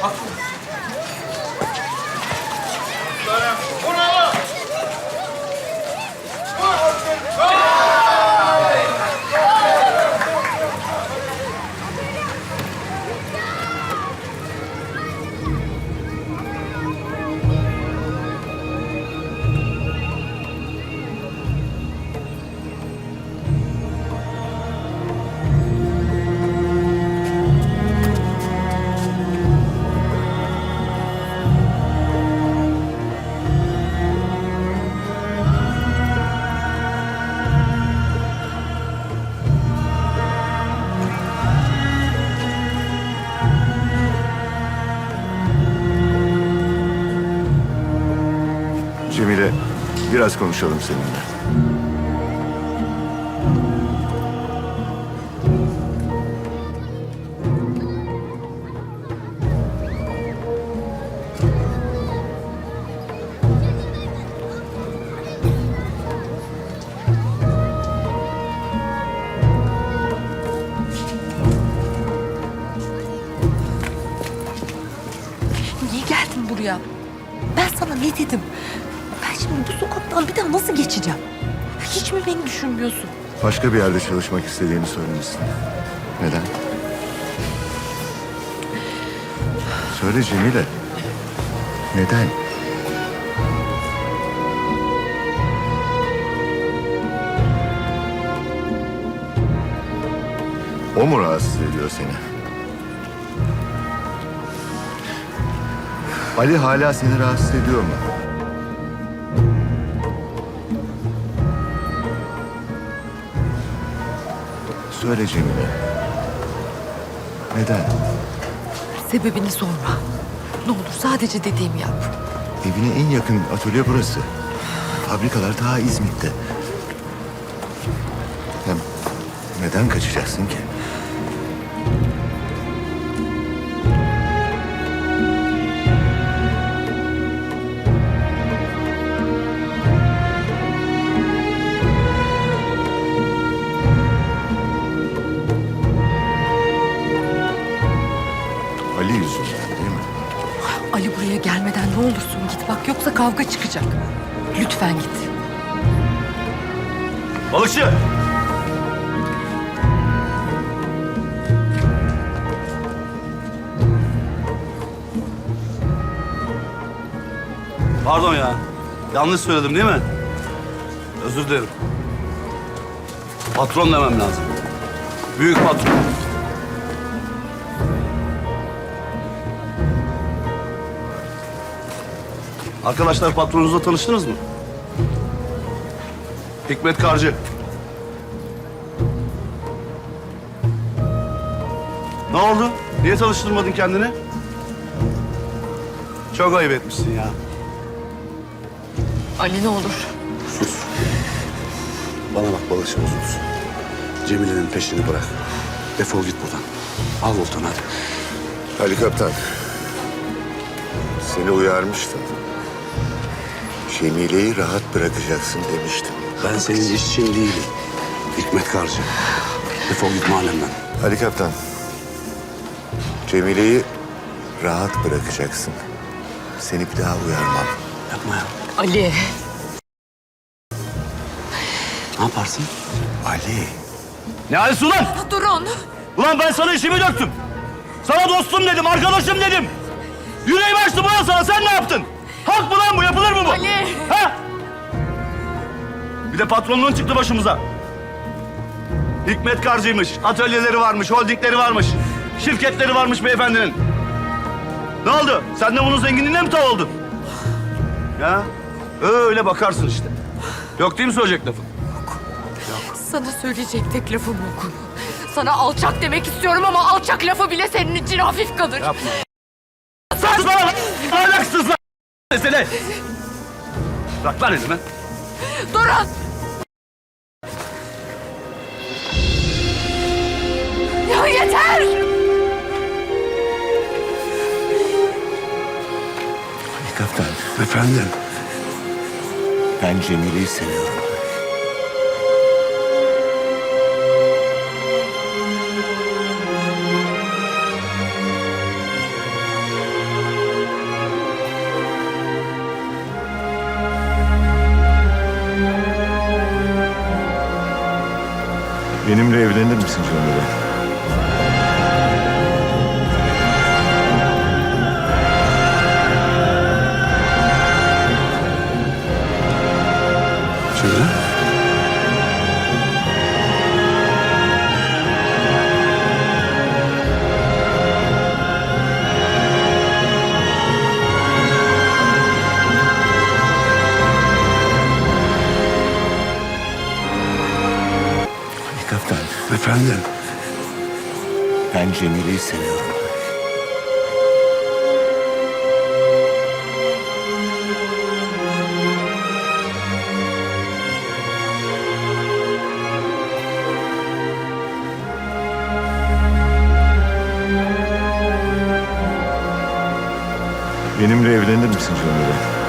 Cemile, biraz konuşalım seninle. Nasıl geçeceğim? Hiç mi beni düşünmüyorsun? Başka bir yerde çalışmak istediğini söylemişsin. Neden? Söyle Cemile. Neden? O mu rahatsız ediyor seni? Ali hala seni rahatsız ediyor mu? Söyle Cemile. Neden? Sebebini sorma. Ne olur sadece dediğimi yap. Evine en yakın atölye burası. Fabrikalar daha İzmit'te. Hem neden kaçacaksın ki? Yoksa kavga çıkacak. Lütfen git. Balıkçı! Pardon ya. Yanlış söyledim değil mi? Özür dilerim. Patron demem lazım. Büyük patron. Arkadaşlar patronunuzla tanıştınız mı? Hikmet Karcı. Ne oldu? Niye tanıştırmadın kendini? Çok ayıp etmişsin ya. Ali ne olur. Sus. Bana bak balıkçı bozulur. Cemile'nin peşini bırak. Defol git buradan. Al voltanı hadi. Ali Kaptan. Seni uyarmıştım. Cemile'yi rahat bırakacaksın demiştim. Ben senin işçin değilim. Hikmet Karcı. Defol git mahallemden. Ali Kaptan. Cemile'yi rahat bırakacaksın. Seni bir daha uyarmam. Yapma ya. Ali. Ne yaparsın? Ali. Ne halisi ulan? Durun. Ulan ben sana işimi döktüm. Sana dostum dedim, arkadaşım dedim. Yüreğimi açtım ulan sana, sen ne yaptın? Hak mı lan bu, yapılır mı bu? Ali! Ha? Bir de patronluğun çıktı başımıza. Hikmet Karcı'ymış, atölyeleri varmış, holdingleri varmış. Şirketleri varmış beyefendinin. Ne oldu? Sen de bunun zenginliğine mi tav oldun? Ya öyle bakarsın işte. Yok değil mi söyleyecek lafın? Sana söyleyecek tek lafım yok. Sana alçak demek istiyorum ama alçak lafı bile senin için hafif kalır. Yapma. Sus bana lan! Ahlaksız lan! Mesele! Bırak lan elimi. Durun. Ya yeter! Ali Kaptan. Efendim? Ben Cemile'yi seviyorum. Benimle evlenir misin Cemile? Efendim? Ben Cemile'yi seviyorum. Benimle evlenir misin Cemile?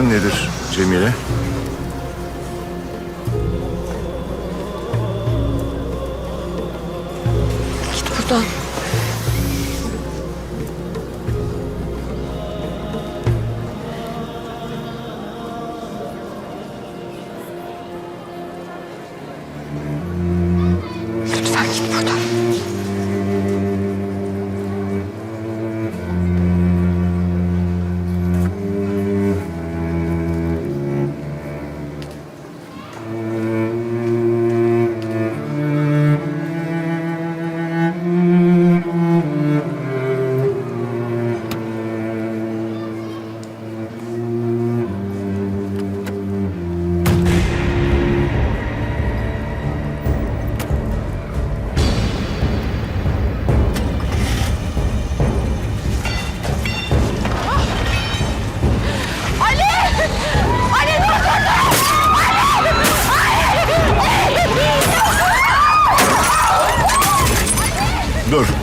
Cevabın nedir Cemile? Git buradan. Dur.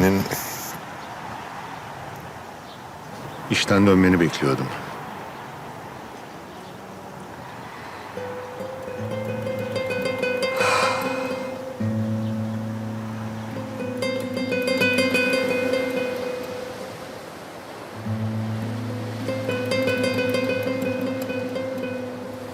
Senin işten dönmeni bekliyordum.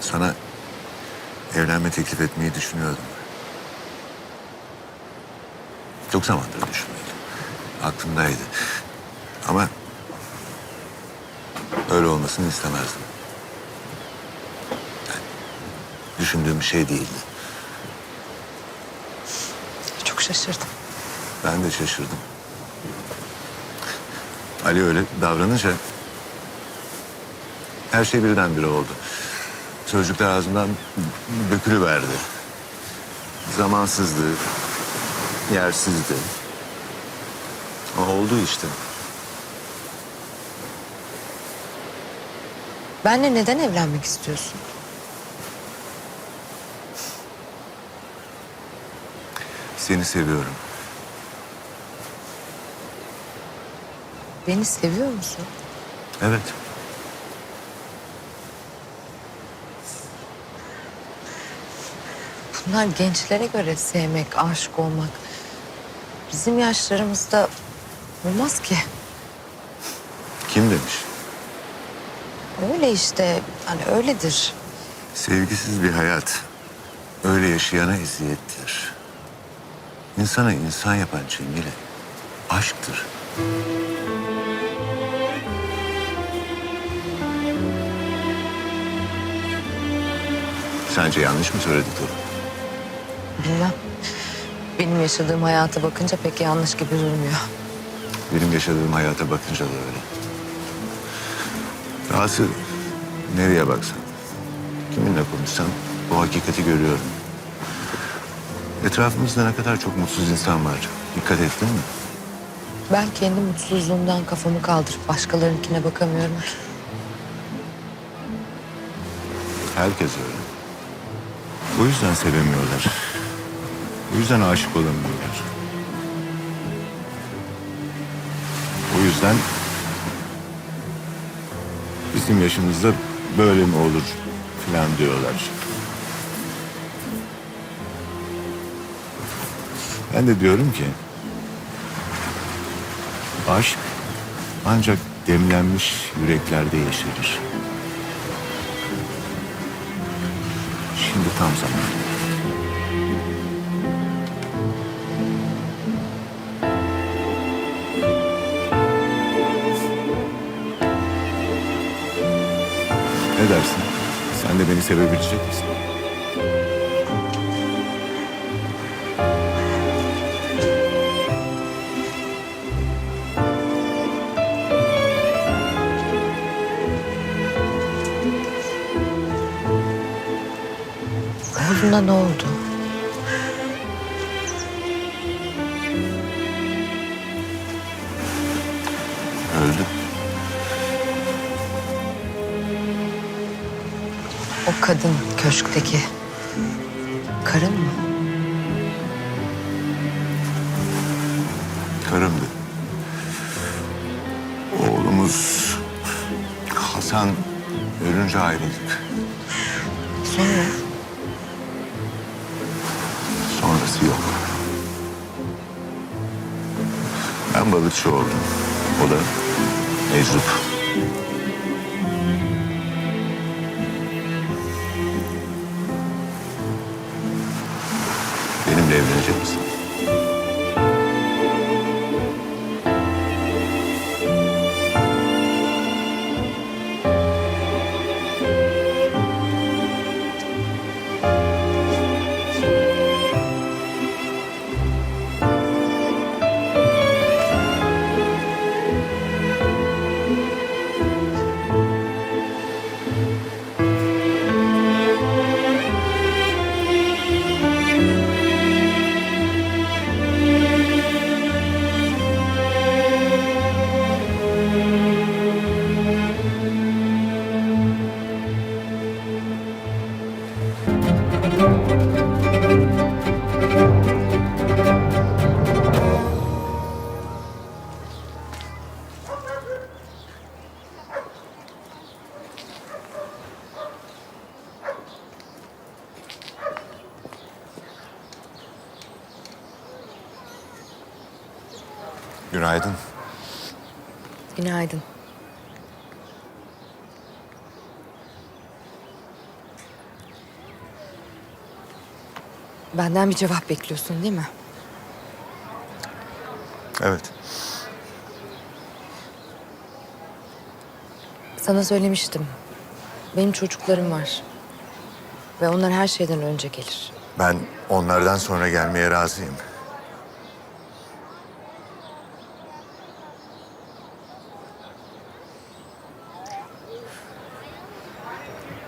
Sana evlenme teklif etmeyi düşünüyordum. Çok zamandır düşünmüyordum. Aklımdaydı. Ama öyle olmasını istemezdim. Yani düşündüğüm bir şey değildi. Çok şaşırdım. Ben de şaşırdım. Ali öyle davranınca her şey birdenbire oldu. Sözcükler ağzımdan dökülüverdi. Zamansızdı, yersizdi. Ama oldu işte. Benle neden evlenmek istiyorsun? Seni seviyorum. Beni seviyor musun? Evet. Bunlar gençlere göre sevmek, aşık olmak. Bizim yaşlarımızda olmaz ki. Kim demiş? Öyle işte. Hani öyledir. Sevgisiz bir hayat öyle yaşayana eziyettir. İnsana insan yapan Cemile aşktır. Sence yanlış mı söylediklerim? Bilmem. Benim yaşadığım hayata bakınca pek yanlış gibi durmuyor. Benim yaşadığım hayata bakınca da öyle. Dahası nereye baksan, kiminle konuşsam bu hakikati görüyorum. Etrafımızda ne kadar çok mutsuz insan var. Dikkat ettin mi? Ben kendi mutsuzluğumdan kafamı kaldırıp başkalarınkine bakamıyorum ki. Herkes öyle. O yüzden sevemiyorlar. O yüzden aşık olamıyorlar. Yüzden bizim yaşımızda böyle mi olur filan diyorlar. Ben de diyorum ki aşk ancak demlenmiş yüreklerde yeşerir. Şimdi tam zamanı. Ne dersin? Sen de beni sevebilecek misin? Oğluna ne oldu? Kadın köşkteki. Karın mı? Karımdı. Oğlumuz Hasan ölünce ayrıldık. Sonra? Sonrası yok. Ben balıkçı oldum. O da meczup. Benimle Benden bir cevap bekliyorsun değil mi? Evet. Sana söylemiştim. Benim çocuklarım var. Ve onlar her şeyden önce gelir. Ben onlardan sonra gelmeye razıyım.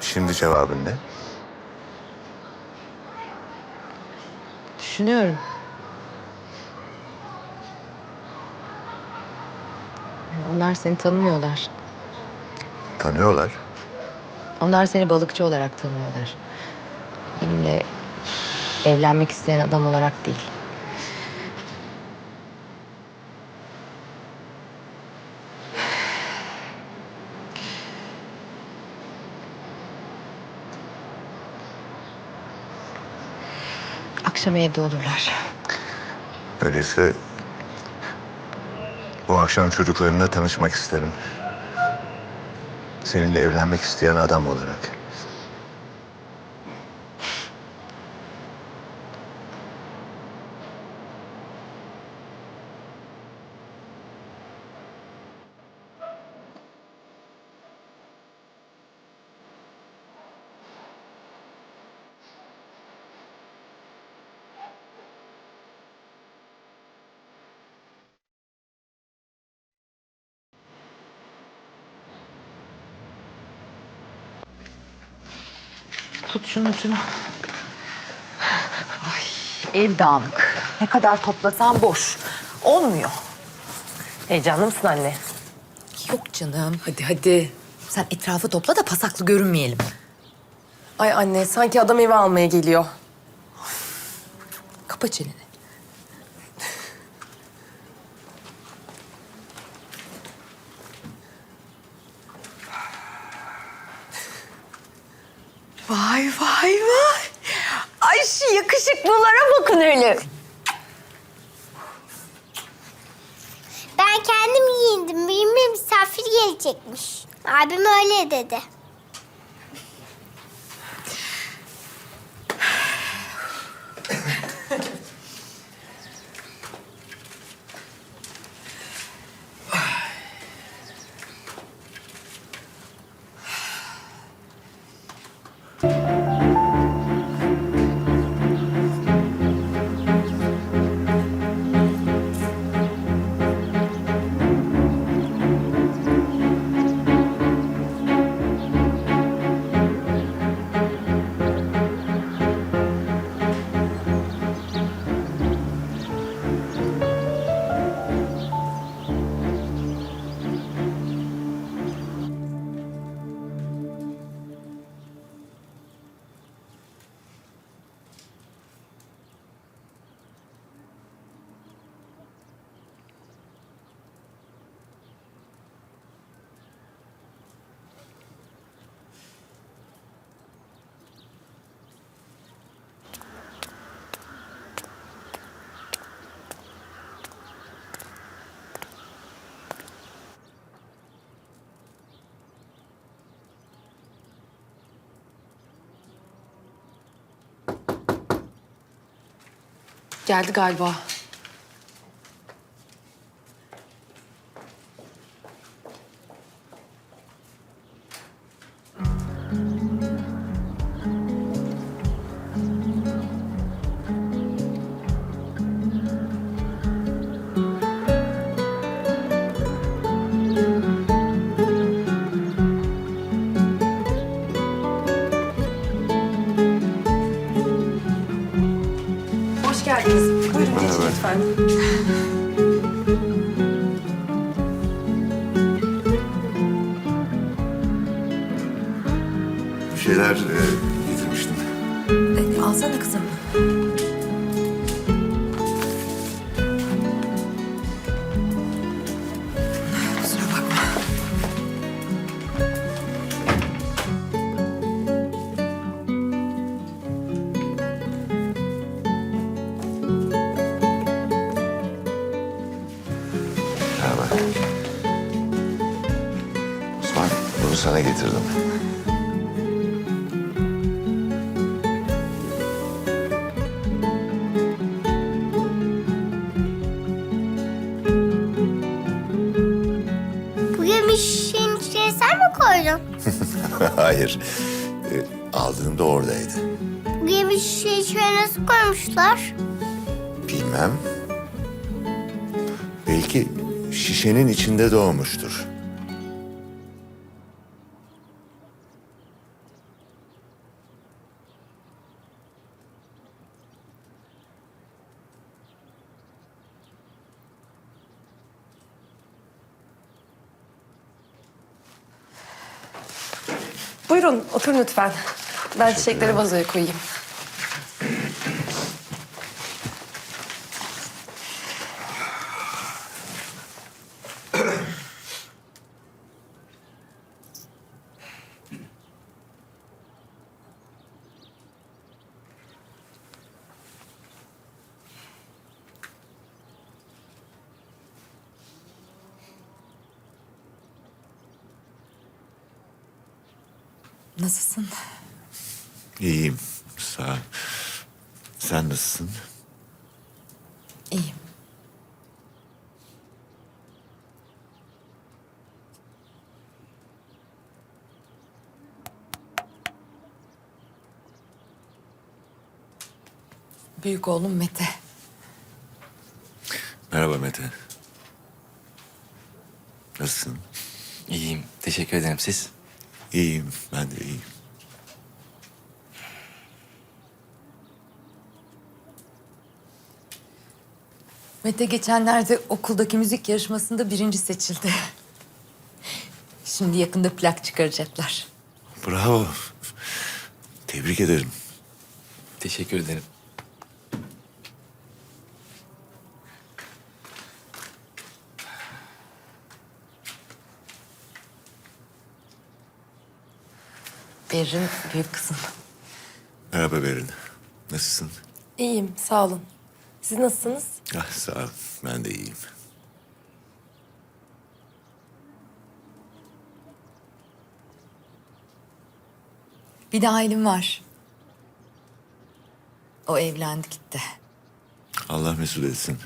Şimdi cevabın ne? Düşünüyorum. Onlar seni tanımıyorlar. Tanıyorlar. Onlar seni balıkçı olarak tanıyorlar. Benimle evlenmek isteyen adam olarak değil. Akşam evde olurlar. Öyleyse bu akşam çocuklarınla tanışmak isterim. Seninle evlenmek isteyen adam olarak. Tut şunu. Ay, ev dağınık. Ne kadar toplasan boş. Olmuyor. Heyecanlı mısın anne? Yok canım. Hadi hadi. Sen etrafı topla da pasaklı görünmeyelim. Ay anne sanki adam evi almaya geliyor. Kapa çeneni. Öyle. Ben kendim giyindim. Benimle misafir gelecekmiş. Abim öyle dedi. Geldi galiba. Bir şeyler e, getirmiştim. E, alsana kızım. Koymuşlar? Bilmem. Belki şişenin içinde doğmuştur. Buyurun oturun lütfen. Ben çiçekleri vazoya koyayım. Nasılsın? İyiyim. Sağ ol. Sen nasılsın? İyiyim. Büyük oğlum Mete. Merhaba Mete. Nasılsın? İyiyim. Teşekkür ederim. Siz? İyiyim. Ben de iyiyim. Mete geçenlerde okuldaki müzik yarışmasında birinci seçildi. Şimdi yakında plak çıkaracaklar. Bravo. Tebrik ederim. Teşekkür ederim. Berrin büyük kızım. Merhaba Berin. Nasılsın? İyiyim sağ olun. Siz nasılsınız? Ah, sağ ol. Ben de iyiyim. Bir de Aylin var. O evlendi gitti. Allah mesut etsin.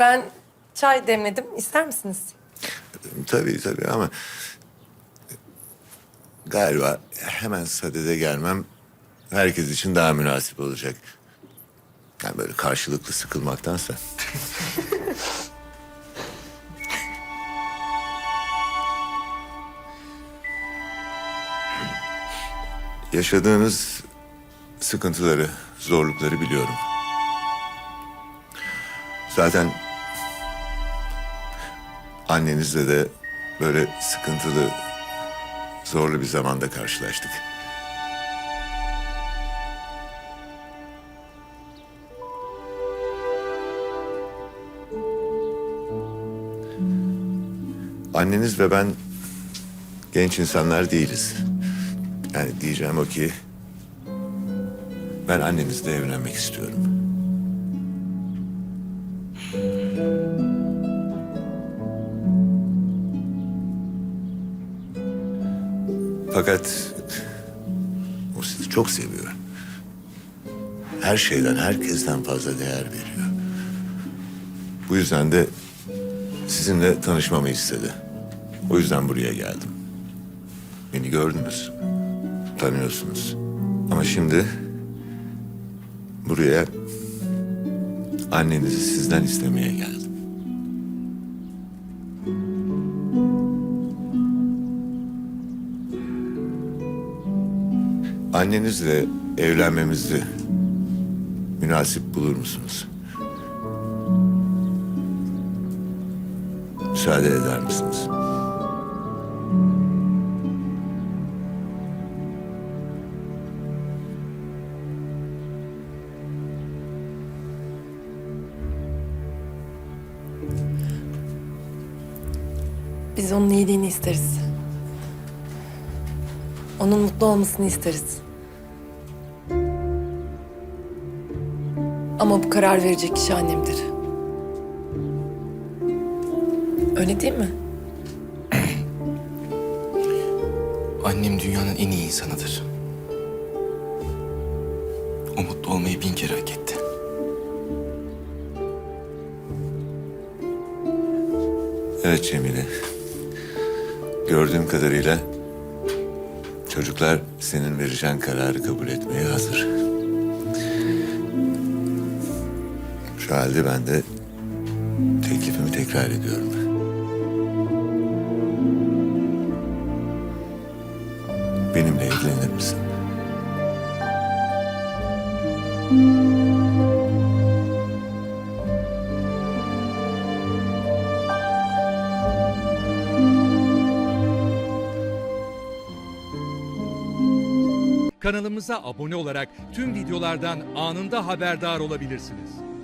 Ben çay demledim. İster misiniz? Tabii tabii ama galiba hemen sadede gelmem herkes için daha münasip olacak. Yani böyle karşılıklı sıkılmaktansa. Yaşadığınız sıkıntıları, zorlukları biliyorum. Zaten Annenizle de böyle sıkıntılı, zorlu bir zamanda karşılaştık. Anneniz ve ben genç insanlar değiliz. Yani diyeceğim o ki ben annenizle evlenmek istiyorum. Fakat o sizi çok seviyor. Her şeyden, herkesten fazla değer veriyor. Bu yüzden de sizinle tanışmamı istedi. O yüzden buraya geldim. Beni gördünüz. Tanıyorsunuz. Ama şimdi buraya annenizi sizden istemeye geldim. Annenizle evlenmemizi münasip bulur musunuz? Müsaade eder misiniz? Biz onun iyiliğini isteriz. Onun mutlu olmasını isteriz. Ama bu karar verecek kişi annemdir. Öyle değil mi? Annem dünyanın en iyi insanıdır. O mutlu olmayı bin kere hak etti. Evet Cemile. Gördüğüm kadarıyla çocuklar senin vereceğin kararı kabul etmeye hazır. Şu halde ben de teklifimi tekrar ediyorum. Benimle evlenir misin? Kanalımıza abone olarak tüm videolardan anında haberdar olabilirsiniz.